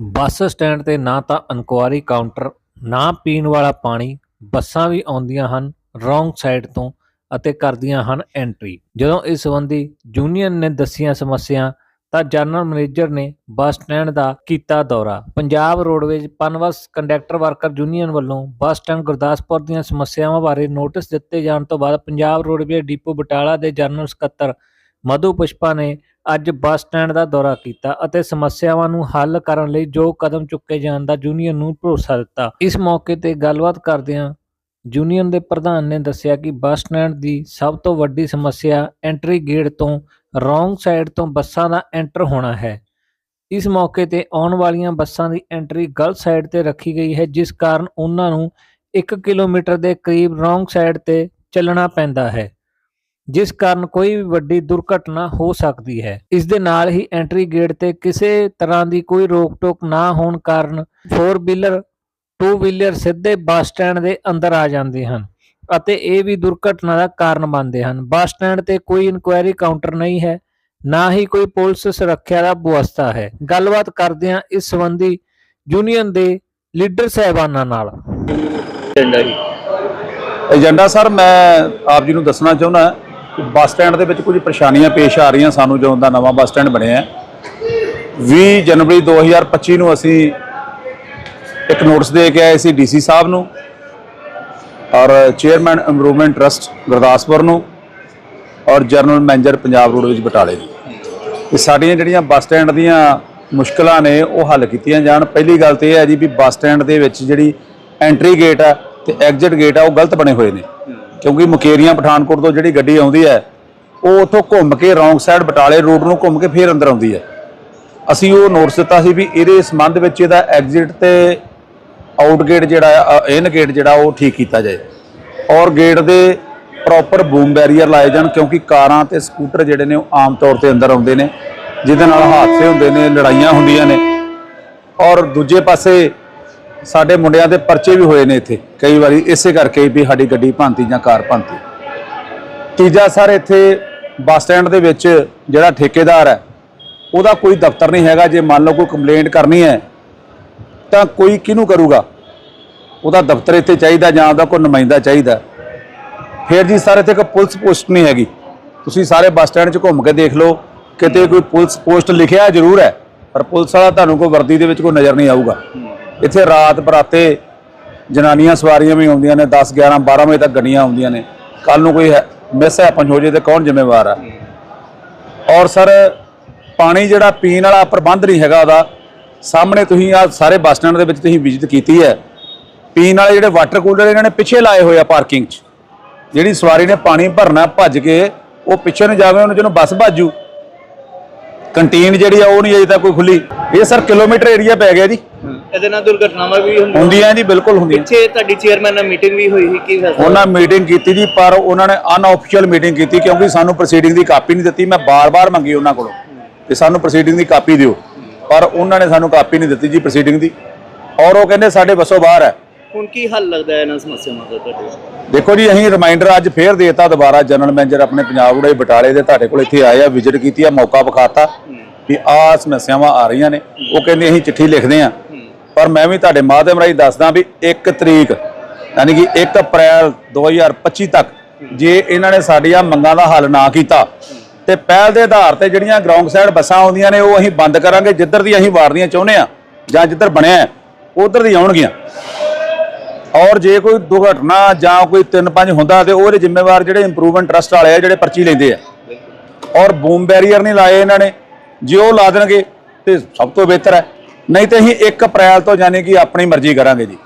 Bus stand ਤੇ ਨਾ ਤਾਂ ਇਨਕੁਆਰੀ ਕਾਊਂਟਰ, ਨਾ ਪੀਣ ਵਾਲਾ ਪਾਣੀ, ਬੱਸਾਂ ਵੀ ਆਉਂਦੀਆਂ ਹਨ ਰੋਂਗ ਸਾਈਡ ਤੋਂ ਅਤੇ ਕਰਦੀਆਂ ਹਨ ਐਂਟਰੀ। ਜਦੋਂ ਇਸ ਸੰਬੰਧੀ ਯੂਨੀਅਨ ਨੇ ਦੱਸੀਆਂ ਸਮੱਸਿਆ ਤਾਂ ਜਨਰਲ ਮੈਨੇਜਰ ਨੇ ਬੱਸ ਸਟੈਂਡ ਦਾ ਕੀਤਾ ਦੌਰਾ। Punjab roadways PUNBUS conductor worker union ਵੱਲੋਂ ਬੱਸ ਸਟੈਂਡ ਗੁਰਦਾਸਪੁਰ ਦੀਆਂ ਸਮੱਸਿਆਵਾਂ ਬਾਰੇ ਨੋਟਿਸ ਦਿੱਤੇ ਜਾਣ ਤੋਂ ਬਾਅਦ ਪੰਜਾਬ ਰੋਡਵੇਜ਼ ਡਿਪੂ ਬਟਾਲਾ ਦੇ ਜਨਰਲ ਸਕੱਤਰ ਮਧੂ ਪੁਸ਼ਪਾ ਨੇ ਅੱਜ ਬੱਸ ਸਟੈਂਡ ਦਾ ਦੌਰਾ ਕੀਤਾ ਅਤੇ ਸਮੱਸਿਆਵਾਂ ਨੂੰ ਹੱਲ ਕਰਨ ਲਈ ਜੋ ਕਦਮ ਚੁੱਕੇ ਜਾਣ ਦਾ ਯੂਨੀਅਨ ਨੂੰ ਭਰੋਸਾ ਦਿੱਤਾ। ਇਸ ਮੌਕੇ ਤੇ ਗੱਲਬਾਤ ਕਰਦਿਆਂ ਯੂਨੀਅਨ ਦੇ ਪ੍ਰਧਾਨ ਨੇ ਦੱਸਿਆ ਕਿ ਬੱਸ ਸਟੈਂਡ ਦੀ ਸਭ ਤੋਂ ਵੱਡੀ ਸਮੱਸਿਆ ਐਂਟਰੀ ਗੇਟ ਤੋਂ ਰੋਂਗ ਸਾਈਡ ਤੋਂ ਬੱਸਾਂ ਦਾ ਐਂਟਰ ਹੋਣਾ ਹੈ। ਇਸ ਮੌਕੇ ਤੇ ਆਉਣ ਵਾਲੀਆਂ ਬੱਸਾਂ ਦੀ ਐਂਟਰੀ ਗਲਤ ਸਾਈਡ ਤੇ ਰੱਖੀ ਗਈ ਹੈ, ਜਿਸ ਕਾਰਨ ਉਹਨਾਂ ਨੂੰ 1 ਕਿਲੋਮੀਟਰ ਦੇ ਕਰੀਬ ਰੋਂਗ ਸਾਈਡ ਤੇ ਚੱਲਣਾ ਪੈਂਦਾ ਹੈ। ਜਿਸ ਕਾਰਨ ਕੋਈ ਵੀ ਵੱਡੀ ਦੁਰਘਟਨਾ ਹੋ ਸਕਦੀ ਹੈ। ਇਸ ਦੇ ਨਾਲ ਹੀ ਐਂਟਰੀ ਗੇਟ ਤੇ ਕਿਸੇ ਤਰ੍ਹਾਂ ਦੀ ਕੋਈ ਰੋਕ ਟੋਕ ਨਾ ਹੋਣ ਕਾਰਨ 4 ਵੀਲਰ 2 ਵੀਲਰ ਸਿੱਧੇ ਬੱਸ ਸਟੈਂਡ ਦੇ ਅੰਦਰ ਆ ਜਾਂਦੇ ਹਨ ਅਤੇ ਇਹ ਵੀ ਦੁਰਘਟਨਾ ਦਾ ਕਾਰਨ ਬਣਦੇ ਹਨ। ਬੱਸ ਸਟੈਂਡ ਤੇ ਕੋਈ ਇਨਕੁਆਇਰੀ ਕਾਊਂਟਰ ਨਹੀਂ ਹੈ, ਨਾ ਹੀ ਕੋਈ ਪੁਲਿਸ ਸੁਰੱਖਿਆ ਦਾ ਵਿਵਸਥਾ ਹੈ। ਗੱਲਬਾਤ ਕਰਦੇ ਹਾਂ ਇਸ ਸੰਬੰਧੀ ਯੂਨੀਅਨ ਦੇ ਲੀਡਰ ਸਹਿਬਾਨਾਂ ਨਾਲ। ਏਜੰਡਾ ਸਰ, ਮੈਂ ਆਪ ਜੀ ਨੂੰ ਦੱਸਣਾ ਚਾਹੁੰਦਾ ਬੱਸ ਸਟੈਂਡ ਦੇ ਵਿੱਚ ਕੁਝ ਪਰੇਸ਼ਾਨੀਆਂ ਪੇਸ਼ ਆ ਰਹੀਆਂ ਸਾਨੂੰ ਜਦੋਂ ਦਾ ਨਵਾਂ ਬੱਸ ਸਟੈਂਡ ਬਣਿਆ ਹੈ। 20 ਜਨਵਰੀ 2025 ਨੂੰ ਅਸੀਂ ਇੱਕ ਨੋਟਿਸ ਦੇ ਕੇ ਆਏ ਸੀ ਡੀਸੀ ਸਾਹਿਬ ਨੂੰ ਔਰ ਚੇਅਰਮੈਨ ਇੰਪਰੂਵਮੈਂਟ ਟਰਸਟ ਗੁਰਦਾਸਪੁਰ ਨੂੰ ਔਰ ਜਨਰਲ ਮੈਨੇਜਰ ਪੰਜਾਬ ਰੋਡਵੇਜ਼ ਬਟਾਲੇ ਨੂੰ। ਇਹ ਸਾਡੀਆਂ ਜਿਹੜੀਆਂ ਬੱਸ ਸਟੈਂਡ ਦੀਆਂ ਮੁਸ਼ਕਲਾਂ ਨੇ ਉਹ ਹੱਲ ਕੀਤੀਆਂ ਜਾਣ। ਪਹਿਲੀ ਗੱਲ ਤੇ ਇਹ ਹੈ ਜੀ ਵੀ ਬੱਸ ਸਟੈਂਡ ਦੇ ਵਿੱਚ ਜਿਹੜੀ ਐਂਟਰੀ ਗੇਟ ਆ ਤੇ ਐਗਜ਼ਿਟ ਗੇਟ ਆ ਉਹ ਗਲਤ ਬਣੇ ਹੋਏ ਨੇ। ਕਿਉਂਕਿ ਮੁਕੇਰੀਆਂ ਪਠਾਨਕੋਟ ਤੋਂ ਜਿਹੜੀ ਗੱਡੀ ਆਉਂਦੀ ਹੈ, ਉਹ ਉੱਥੋਂ ਘੁੰਮ ਕੇ ਰੌਂਗ ਸਾਈਡ ਬਟਾਲੇ ਰੋਡ ਨੂੰ ਘੁੰਮ ਕੇ ਫੇਰ ਅੰਦਰ ਆਉਂਦੀ ਹੈ। ਅਸੀਂ ਉਹ ਨੋਟਿਸ ਦਿੱਤਾ ਸੀ ਵੀ ਇਹਦੇ ਸੰਬੰਧ ਵਿੱਚ ਇਹਦਾ ਐਗਜ਼ਿਟ ਤੇ ਆਊਟ ਗੇਟ ਜਿਹੜਾ ਆ ਇਨ ਗੇਟ ਜਿਹੜਾ ਉਹ ਠੀਕ ਕੀਤਾ ਜਾਏ। ਔਰ ਗੇਟ ਦੇ ਪ੍ਰੋਪਰ ਬੂਮ ਬੈਰੀਅਰ ਲਾਏ ਜਾਣ ਕਿਉਂਕਿ ਕਾਰਾਂ ਤੇ ਸਕੂਟਰ ਜਿਹੜੇ ਨੇ ਉਹ ਆਮ ਤੌਰ ਤੇ ਅੰਦਰ ਆਉਂਦੇ ਨੇ, ਜਿਹਦੇ ਨਾਲ ਹਾਦਸੇ ਹੁੰਦੇ ਨੇ, ਲੜਾਈਆਂ ਹੁੰਦੀਆਂ ਨੇ। ਔਰ ਦੂਜੇ ਪਾਸੇ ਸਾਡੇ ਮੁੰਡਿਆਂ ਦੇ ਪਰਚੇ ਵੀ ਹੋਏ ਨੇ ਇੱਥੇ, ਕਈ ਵਾਰੀ ਇਸੇ ਕਰਕੇ ਵੀ ਸਾਡੀ ਗੱਡੀ ਭੰਤੀ ਜਾਂ ਕਾਰ ਭੰਤੀ ਤੀਜਾ ਸਰ, ਇੱਥੇ ਬੱਸ ਸਟੈਂਡ ਦੇ ਵਿੱਚ ਜਿਹੜਾ ਠੇਕੇਦਾਰ ਹੈ, ਉਹਦਾ ਕੋਈ ਦਫ਼ਤਰ ਨਹੀਂ ਹੈਗਾ, ਜੇ ਮੰਨ ਲਓ ਕੋਈ ਕੰਪਲੇਂਟ ਕਰਨੀ ਹੈ, ਤਾਂ ਕੋਈ ਕਿਹਨੂੰ ਕਰੂਗਾ? ਉਹਦਾ ਦਫ਼ਤਰ ਇੱਥੇ ਚਾਹੀਦਾ ਜਾਂ ਉਹਦਾ ਕੋਈ ਨੁਮਾਇੰਦਾ ਚਾਹੀਦਾ? ਫਿਰ ਜੀ ਸਰ, ਇੱਥੇ ਕੋਈ ਪੁਲਿਸ ਪੋਸਟ ਨਹੀਂ ਹੈਗੀ। ਤੁਸੀਂ ਸਾਰੇ ਬੱਸ ਸਟੈਂਡ 'ਚ ਘੁੰਮ ਕੇ ਦੇਖ ਲਓ, ਕਿਤੇ ਕੋਈ ਪੁਲਿਸ ਪੋਸਟ ਲਿਖਿਆ ਜ਼ਰੂਰ ਹੈ, ਪਰ ਪੁਲਿਸ ਵਾਲਾ ਤੁਹਾਨੂੰ ਕੋਈ ਵਰਦੀ ਦੇ ਵਿੱਚ ਕੋਈ ਨਜ਼ਰ ਨਹੀਂ ਆਊਗਾ। ਇੱਥੇ ਰਾਤ ਬਰਾਤੇ ਜਨਾਨੀਆਂ ਸਵਾਰੀਆਂ ਵੀ ਆਉਂਦੀਆਂ ਨੇ 10 11 12 ਵਜੇ ਤੱਕ ਗੱਡੀਆਂ ਆਉਂਦੀਆਂ ਨੇ। ਕੱਲ ਨੂੰ ਕੋਈ ਮਿਸ ਹੈਪਨ ਹੋ ਜੇ ਤੇ ਕੌਣ ਜ਼ਿੰਮੇਵਾਰ ਆ? ਔਰ ਸਰ, ਪਾਣੀ ਜਿਹੜਾ ਪੀਣ ਵਾਲਾ ਪ੍ਰਬੰਧ ਨਹੀਂ ਹੈਗਾ ਉਹਦਾ, ਸਾਹਮਣੇ ਤੁਸੀਂ ਆ ਸਾਰੇ ਬੱਸ ਸਟੈਂਡ ਦੇ ਵਿੱਚ ਤੁਸੀਂ ਵਿਜ਼ਿਟ ਕੀਤੀ ਹੈ। ਪੀਣ ਵਾਲੇ ਜਿਹੜੇ ਵਾਟਰ ਕੂਲਰ ਇਹਨਾਂ ਨੇ ਪਿੱਛੇ ਲਾਏ ਹੋਏ ਆ ਪਾਰਕਿੰਗ 'ਚ। ਜਿਹੜੀ ਸਵਾਰੀ ਨੇ ਪਾਣੀ ਭਰਨਾ, ਭੱਜ ਕੇ ਉਹ ਪਿੱਛੇ ਨੂੰ ਜਾਵੇ, ਉਹਨੂੰ ਜਿਹਨੂੰ ਬੱਸ ਭਾਜੂ। ਕੰਟੀਨ ਜਿਹੜੀ ਆ, ਉਹ ਨਹੀਂ ਅਜੇ ਤੱਕ ਕੋਈ ਖੁੱਲੀ। ਇਹ ਸਰ ਕਿਲੋਮੀਟਰ ਏਰੀਆ ਪੈ ਗਿਆ ਜੀ। ਇਹਦੇ ਨਾਲ ਦੁਰਘਟਨਾਵਾਂ ਵੀ ਹੁੰਦੀਆਂ। ਹੁੰਦੀਆਂ ਜੀ ਬਿਲਕੁਲ ਹੁੰਦੀਆਂ। ਪਿੱਛੇ ਤੁਹਾਡੀ ਚੇਅਰਮੈਨ ਨਾਲ ਮੀਟਿੰਗ ਵੀ ਹੋਈ ਸੀ ਕੀ ਫੈਸਲਾ? ਉਹਨਾਂ ਮੀਟਿੰਗ ਕੀਤੀ ਜੀ ਪਰ ਉਹਨਾਂ ਨੇ ਅਨਆਫੀਸ਼ੀਅਲ ਮੀਟਿੰਗ ਕੀਤੀ ਕਿਉਂਕਿ ਸਾਨੂੰ ਪ੍ਰੋਸੀਡਿੰਗ ਦੀ ਕਾਪੀ ਨਹੀਂ ਦਿੱਤੀ। ਮੈਂ ਬਾਰ-ਬਾਰ ਮੰਗੀ ਉਹਨਾਂ ਕੋਲੋਂ ਤੇ ਸਾਨੂੰ ਪ੍ਰੋਸੀਡਿੰਗ ਦੀ ਕਾਪੀ ਦਿਓ। ਪਰ ਉਹਨਾਂ ਨੇ ਸਾਨੂੰ ਕਾਪੀ ਨਹੀਂ ਦਿੱਤੀ ਜੀ ਪ੍ਰੋਸੀਡਿੰਗ ਦੀ। ਔਰ ਉਹ ਕਹਿੰਦੇ ਸਾਡੇ ਬਸੋਂ ਬਾਹਰ ਹੈ। ਹੁਣ ਕੀ ਹੱਲ ਲੱਗਦਾ ਹੈ ਇਹਨਾਂ ਸਮੱਸਿਆਵਾਂ ਦਾ ਤੁਹਾਡੇ? ਦੇਖੋ ਜੀ ਅਸੀਂ ਰਿਮਾਈਂਡਰ ਅੱਜ ਫੇਰ ਦੇਤਾ ਦੁਬਾਰਾ। ਜਨਰਲ ਮੈਨੇਜਰ ਆਪਣੇ ਪੰਜਾਬ ਉੜੇ ਬਟਾਲੇ ਦੇ ਤੁਹਾਡੇ ਕੋਲ ਇੱਥੇ ਆਏ ਆ ਵਿਜ਼ਿਟ ਕੀਤੀ ਆ ਮੌਕਾ ਵਿਖਾਤਾ ਵੀ ਆਹ ਸਮੱਸਿਆਵਾਂ ਆ ਰਹੀਆਂ ਨੇ। ਉਹ ਕਹਿੰਦੇ ਅਸੀਂ ਚਿੱਠੀ ਲਿਖਦੇ ਆ ਪਰ ਮੈਂ ਵੀ ਤੁਹਾਡੇ ਮਾਧਿਅਮ ਰਾਹੀਂ ਦੱਸਦਾ ਵੀ 1 ਤਰੀਕ, ਯਾਨੀ ਕਿ 1 ਅਪ੍ਰੈਲ 2025 ਤੱਕ ਜੇ ਇਹਨਾਂ ਨੇ ਸਾਡੀਆਂ ਮੰਗਾਂ ਦਾ ਹੱਲ ਨਾ ਕੀਤਾ, ਤੇ ਪਹਿਲ ਦੇ ਆਧਾਰ ਤੇ ਜਿਹੜੀਆਂ ਗਰਾਊਂਡ ਸਾਈਡ ਬੱਸਾਂ ਆਉਂਦੀਆਂ ਨੇ, ਉਹ ਅਸੀਂ ਬੰਦ ਕਰਾਂਗੇ, ਜਿੱਧਰ ਦੀ ਅਸੀਂ ਵਾਰਨੀਆਂ ਚਾਹੁੰਦੇ ਆ ਜਾਂ ਜਿੱਧਰ ਬਣਿਆ ਉਧਰ ਦੀ ਆਉਣਗੀਆਂ। ਔਰ ਜੇ ਕੋਈ ਦੁਰਘਟਨਾ ਜਾਂ ਕੋਈ ਤਿੰਨ ਪੰਜ ਹੁੰਦਾ ਤੇ ਉਹਦੇ ਜ਼ਿੰਮੇਵਾਰ ਜਿਹੜੇ ਇੰਪਰੂਵਮੈਂਟ ਟਰਸਟ ਵਾਲੇ ਆ, ਜਿਹੜੇ ਪਰਚੀ ਲੈਂਦੇ ਆ। ਔਰ ਬੂਮ ਬੈਰੀਅਰ ਨਹੀਂ ਲਾਏ ਇਹਨਾਂ ਨੇ, ਜੇ ਉਹ ਲਾ ਦੇਣਗੇ, ਤੇ ਸਭ ਤੋਂ ਬਿਹਤਰ ਹੈ। ਨਹੀਂ ਤੇ ਅਸੀਂ 1 ਅਪ੍ਰੈਲ ਤੋਂ ਯਾਨੀ ਕਿ ਆਪਣੀ ਮਰਜ਼ੀ ਕਰਾਂਗੇ ਜੀ।